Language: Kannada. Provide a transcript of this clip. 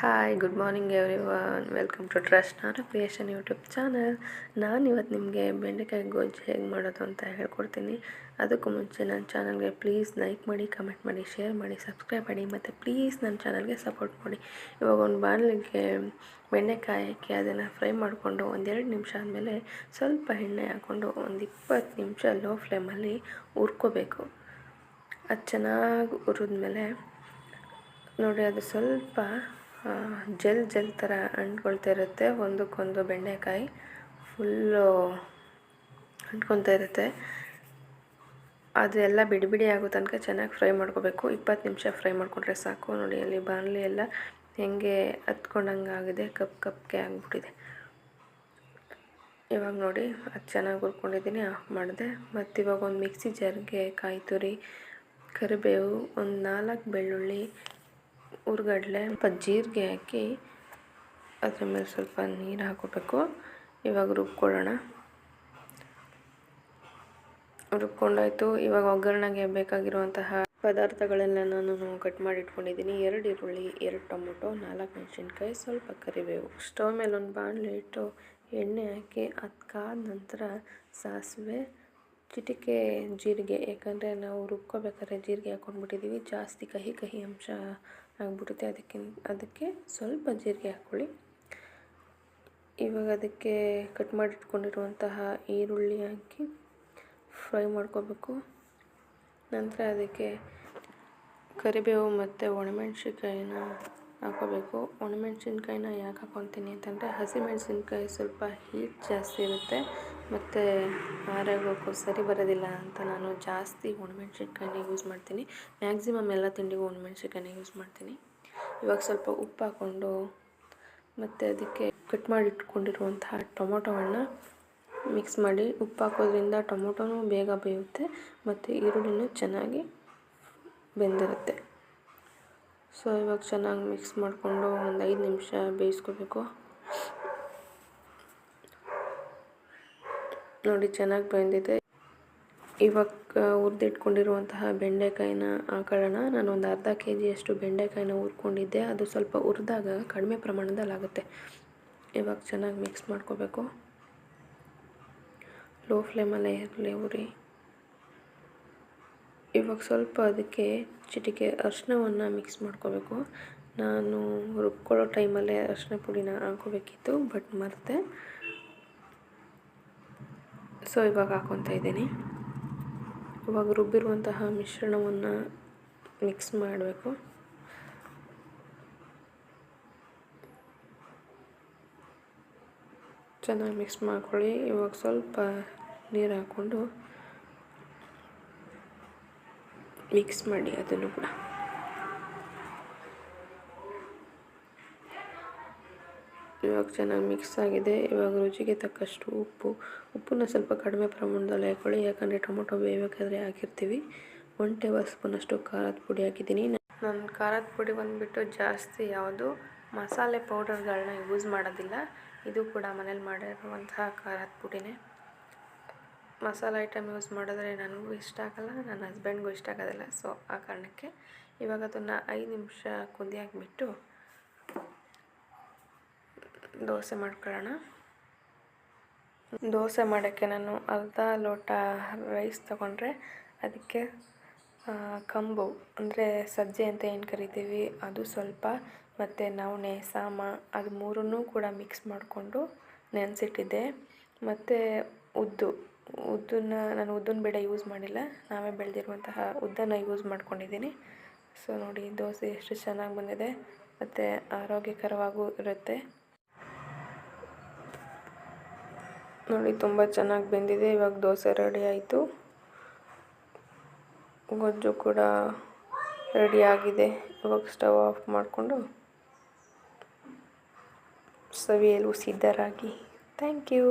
Hi good morning everyone welcome to trust ನಾನು ಕ್ರಿಯೇಷನ್ ಯೂಟ್ಯೂಬ್ ಚಾನಲ್ ನಾನು ಇವತ್ತು ನಿಮಗೆ ಬೆಂಡೆಕಾಯಿ ಗೊಜ್ಜು ಹೇಗೆ ಮಾಡೋದು ಅಂತ ಹೇಳ್ಕೊಡ್ತೀನಿ. ಅದಕ್ಕೂ ಮುಂಚೆ ನನ್ನ ಚಾನಲ್ಗೆ ಪ್ಲೀಸ್ ಲೈಕ್ ಮಾಡಿ ಕಮೆಂಟ್ ಮಾಡಿ ಶೇರ್ ಮಾಡಿ ಸಬ್ಸ್ಕ್ರೈಬ್ ಮಾಡಿ, ಮತ್ತು ಪ್ಲೀಸ್ ನನ್ನ ಚಾನಲ್ಗೆ ಸಪೋರ್ಟ್ ಮಾಡಿ. ಇವಾಗ ಒಂದು ಬಾಣಲಿಗೆ ಬೆಂಡೆಕಾಯಿ ಹಾಕಿ ಅದನ್ನು ಫ್ರೈ ಮಾಡಿಕೊಂಡು ಒಂದೆರಡು ನಿಮಿಷ ಆದಮೇಲೆ ಸ್ವಲ್ಪ ಎಣ್ಣೆ ಹಾಕ್ಕೊಂಡು ಒಂದು ಇಪ್ಪತ್ತು ನಿಮಿಷ ಲೋ ಫ್ಲೇಮಲ್ಲಿ ಹುರ್ಕೋಬೇಕು. ಅದು ಚೆನ್ನಾಗಿ ಹುರಿದ್ಮೇಲೆ ನೋಡಿ, ಅದು ಸ್ವಲ್ಪ ಜೆಲ್ ಜೆಲ್ ಥರ ಅಂಟ್ಕೊಳ್ತಾ ಇರುತ್ತೆ. ಒಂದಕ್ಕೊಂದು ಬೆಂಡೆಕಾಯಿ ಫುಲ್ಲು ಅಂಟ್ಕೊತಾ ಇರುತ್ತೆ. ಅದೆಲ್ಲ ಬಿಡಿ ಬಿಡಿ ಆಗೋ ತನಕ ಚೆನ್ನಾಗಿ ಫ್ರೈ ಮಾಡ್ಕೋಬೇಕು. ಇಪ್ಪತ್ತು ನಿಮಿಷ ಫ್ರೈ ಮಾಡಿಕೊಂಡ್ರೆ ಸಾಕು. ನೋಡಿ, ಅಲ್ಲಿ ಬಾಣಲಿ ಎಲ್ಲ ಹೆಂಗೆ ಹತ್ಕೊಂಡಂಗೆ ಆಗಿದೆ. ಕಪ್ ಕಪ್ಗೆ ಆಗಿಬಿಟ್ಟಿದೆ. ಇವಾಗ ನೋಡಿ, ಅದು ಚೆನ್ನಾಗಿ ಹುರ್ಕೊಂಡಿದ್ದೀನಿ. ಆಫ್ ಮಾಡಿದೆ. ಮತ್ತು ಇವಾಗ ಒಂದು ಮಿಕ್ಸಿ ಜರ್ಗೆ ಕಾಯಿ ತುರಿ, ಕರಿಬೇವು, ಒಂದು ನಾಲ್ಕು ಬೆಳ್ಳುಳ್ಳಿ ಹುರ್ಗಡ್ಲೆ ಸ್ವಲ್ಪ ಜೀರಿಗೆ ಹಾಕಿ ಅದ್ರ ಮೇಲೆ ಸ್ವಲ್ಪ ನೀರು ಹಾಕೋಬೇಕು ಇವಾಗ ರುಬ್ಕೊಳ್ಳೋಣ. ರುಬ್ಕೊಂಡಾಯಿತು. ಇವಾಗ ಒಗ್ಗರಣೆಗೆ ಬೇಕಾಗಿರುವಂತಹ ಪದಾರ್ಥಗಳೆಲ್ಲ ನಾನು ಕಟ್ ಮಾಡಿ ಇಟ್ಕೊಂಡಿದ್ದೀನಿ ಎರಡು ಈರುಳ್ಳಿ, ಎರಡು ಟೊಮೊಟೊ, ನಾಲ್ಕು ಮೆಣಸಿನ್ಕಾಯಿ, ಸ್ವಲ್ಪ ಕರಿಬೇವು. ಸ್ಟವ್ ಮೇಲೆ ಒಂದು ಬಾಣಲೆ ಇಟ್ಟು ಎಣ್ಣೆ ಹಾಕಿ ಅದಕ್ಕಾದ ಕಾದ ನಂತರ ಸಾಸಿವೆ ಚಿಟಿಕೆ ಜೀರಿಗೆ, ಯಾಕಂದರೆ ನಾವು ರುಬ್ಕೋಬೇಕಾದ್ರೆ ಜೀರಿಗೆ ಹಾಕ್ಕೊಂಡ್ಬಿಟ್ಟಿದ್ದೀವಿ ಜಾಸ್ತಿ ಕಹಿ ಕಹಿ ಅಂಶ ಆಗಿಬಿಡುತ್ತೆ. ಅದಕ್ಕೆ ಅದಕ್ಕೆ ಸ್ವಲ್ಪ ಜೀರಿಗೆ ಹಾಕ್ಕೊಳ್ಳಿ. ಇವಾಗ ಅದಕ್ಕೆ ಕಟ್ ಮಾಡಿಟ್ಕೊಂಡಿರುವಂತಹ ಈರುಳ್ಳಿ ಹಾಕಿ ಫ್ರೈ ಮಾಡ್ಕೋಬೇಕು. ನಂತರ ಅದಕ್ಕೆ ಕರಿಬೇವು ಮತ್ತು ಒಣಮೆಣ್ಸಿನ್ಕಾಯಿನ ಹಾಕೋಬೇಕು. ಒಣಮೆಣ್ಸಿನ್ಕಾಯಿನ ಯಾಕೆ ಹಾಕೊತೀನಿ ಅಂತಂದರೆ ಹಸಿಮೆಣ್ಸಿನ್ಕಾಯಿ ಸ್ವಲ್ಪ ಹೀಟ್ ಜಾಸ್ತಿ ಇರುತ್ತೆ. ಮತ್ತು ಆರೋಗ್ಯಕ್ಕೂ ಸರಿ ಬರೋದಿಲ್ಲ ಅಂತ ನಾನು ಜಾಸ್ತಿ ಒಣಮೆಣ್ಸಿನ್ಕಾಯಿನೇ ಯೂಸ್ ಮಾಡ್ತೀನಿ. ಮ್ಯಾಕ್ಸಿಮಮ್ ಎಲ್ಲ ತಿಂಡಿಗೂ ಒಣಮೆಣ್ಸಿನ್ಕಾಯಿನೇ ಯೂಸ್ ಮಾಡ್ತೀನಿ. ಇವಾಗ ಸ್ವಲ್ಪ ಉಪ್ಪು ಹಾಕ್ಕೊಂಡು ಮತ್ತು ಅದಕ್ಕೆ ಕಟ್ ಮಾಡಿಟ್ಕೊಂಡಿರುವಂತಹ ಟೊಮೊಟೊಗಳನ್ನ ಮಿಕ್ಸ್ ಮಾಡಿ ಉಪ್ಪು ಹಾಕೋದ್ರಿಂದ ಟೊಮೊಟೊನೂ ಬೇಗ ಬೇಯುತ್ತೆ ಮತ್ತು ಈರುಳ್ಳಿನೂ ಚೆನ್ನಾಗಿ ಬೆಂದಿರುತ್ತೆ. ಸೊ ಇವಾಗ ಚೆನ್ನಾಗಿ ಮಿಕ್ಸ್ ಮಾಡಿಕೊಂಡು ಒಂದು ಐದು ನಿಮಿಷ ಬೇಯಿಸ್ಕೋಬೇಕು. ನೋಡಿ ಚೆನ್ನಾಗಿ ಬೆಂದಿದೆ. ಇವಾಗ ಹುರಿದಿಟ್ಕೊಂಡಿರುವಂತಹ ಬೆಂಡೆಕಾಯಿನ ಹಾಕೊಳ್ಳೋಣ ನಾನು ಒಂದು ಅರ್ಧ ಕೆ ಜಿಯಷ್ಟು ಬೆಂಡೆಕಾಯಿನ ಹುರ್ಕೊಂಡಿದ್ದೆ. ಅದು ಸ್ವಲ್ಪ ಹುರಿದಾಗ ಕಡಿಮೆ ಪ್ರಮಾಣದಲ್ಲಿ ಆಗುತ್ತೆ. ಇವಾಗ ಚೆನ್ನಾಗಿ ಮಿಕ್ಸ್ ಮಾಡ್ಕೋಬೇಕು. ಲೋ ಫ್ಲೇಮಲ್ಲೇ ಇರಲಿ ಉರಿ ಇವಾಗ ಸ್ವಲ್ಪ ಅದಕ್ಕೆ ಚಿಟಿಕೆ ಅರಿಶಿನವನ್ನು ಮಿಕ್ಸ್ ಮಾಡ್ಕೋಬೇಕು. ನಾನು ರುಬ್ಕೊಳ್ಳೋ ಟೈಮಲ್ಲೇ ಅರಿಶಿನ ಪುಡಿನ ಹಾಕೋಬೇಕಿತ್ತು ಬಟ್ ಮರೆತೆ. ಸೊ, ಇವಾಗ ಹಾಕೊತಾ ಇದ್ದೀನಿ. ಇವಾಗ ರುಬ್ಬಿರುವಂತಹ ಮಿಶ್ರಣವನ್ನು ಮಿಕ್ಸ್ ಮಾಡಬೇಕು. ಚೆನ್ನಾಗಿ ಮಿಕ್ಸ್ ಮಾಡ್ಕೊಳ್ಳಿ. ಇವಾಗ ಸ್ವಲ್ಪ ನೀರು ಹಾಕ್ಕೊಂಡು ಮಿಕ್ಸ್ ಮಾಡಿ, ಅದನ್ನು ಕೂಡ. ಇವಾಗ ಚೆನ್ನಾಗಿ ಮಿಕ್ಸ್ ಆಗಿದೆ. ಇವಾಗ ರುಚಿಗೆ ತಕ್ಕಷ್ಟು ಉಪ್ಪು. ಉಪ್ಪನ್ನ ಸ್ವಲ್ಪ ಕಡಿಮೆ ಪ್ರಮಾಣದಲ್ಲಿ ಹಾಕ್ಕೊಳ್ಳಿ ಯಾಕಂದರೆ ಟೊಮೊಟೊ ಬೇಯಬೇಕಾದ್ರೆ ಹಾಕಿರ್ತೀವಿ. ಒನ್ ಟೇಬಲ್ ಸ್ಪೂನಷ್ಟು ಖಾರದ ಪುಡಿ ಹಾಕಿದ್ದೀನಿ. ನಾನು ಖಾರದ ಪುಡಿ ಬಂದುಬಿಟ್ಟು ಜಾಸ್ತಿ ಯಾವುದು ಮಸಾಲೆ ಪೌಡರ್ಗಳನ್ನ ಯೂಸ್ ಮಾಡೋದಿಲ್ಲ. ಇದು ಕೂಡ ಮನೇಲಿ ಮಾಡಿರುವಂತಹ ಖಾರದ ಪುಡಿನೇ. ಮಸಾಲೆ ಐಟಮ್ ಯೂಸ್ ಮಾಡಿದ್ರೆ ನನಗೂ ಇಷ್ಟ ಆಗಲ್ಲ, ನನ್ನ ಹಸ್ಬೆಂಡ್ಗೂ ಇಷ್ಟ ಆಗೋದಿಲ್ಲ. ಸೊ ಆ ಕಾರಣಕ್ಕೆ ಇವಾಗ ಅದನ್ನು ಐದು ನಿಮಿಷ ಕುದಿ ಹಾಕಿಬಿಟ್ಟು ದೋಸೆ ಮಾಡ್ಕೊಳ್ಳೋಣ. ದೋಸೆ ಮಾಡೋಕ್ಕೆ ನಾನು ಅರ್ಧ ಲೋಟ ರೈಸ್ ತಗೊಂಡ್ರೆ ಅದಕ್ಕೆ ಕಂಬು, ಅಂದರೆ ಸಜ್ಜೆ ಅಂತ ಏನು ಕರಿತೀವಿ, ಅದು ಸ್ವಲ್ಪ, ಮತ್ತು ನವಣೆ, ಸಾಮ, ಅದು ಮೂರನ್ನೂ ಕೂಡ ಮಿಕ್ಸ್ ಮಾಡಿಕೊಂಡು ನೆನೆಸಿಟ್ಟಿದ್ದೆ. ಮತ್ತು ಉದ್ದು, ಉದ್ದನ್ನ ನಾನು ಉದ್ದಿನ ಬೇಳೆ ಯೂಸ್ ಮಾಡಿಲ್ಲ, ನಾವೇ ಬೆಳೆದಿರುವಂತಹ ಉದ್ದನ್ನು ಯೂಸ್ ಮಾಡ್ಕೊಂಡಿದ್ದೀನಿ. ಸೊ ನೋಡಿ, ದೋಸೆ ಎಷ್ಟು ಚೆನ್ನಾಗಿ ಬಂದಿದೆ, ಮತ್ತು ಆರೋಗ್ಯಕರವಾಗೂ ಇರುತ್ತೆ. ನೋಡಿ, ತುಂಬ ಚೆನ್ನಾಗಿ ಬೆಂದಿದೆ. ಇವಾಗ ದೋಸೆ ರೆಡಿ ಆಯಿತು. ಗೊಜ್ಜು ಕೂಡ ರೆಡಿ ಆಗಿದೆ. ಇವಾಗ ಸ್ಟವ್ ಆಫ್ ಮಾಡಿಕೊಂಡು ಸವಿಯಲು ಸಿದ್ಧರಾಗಿ. Thank you.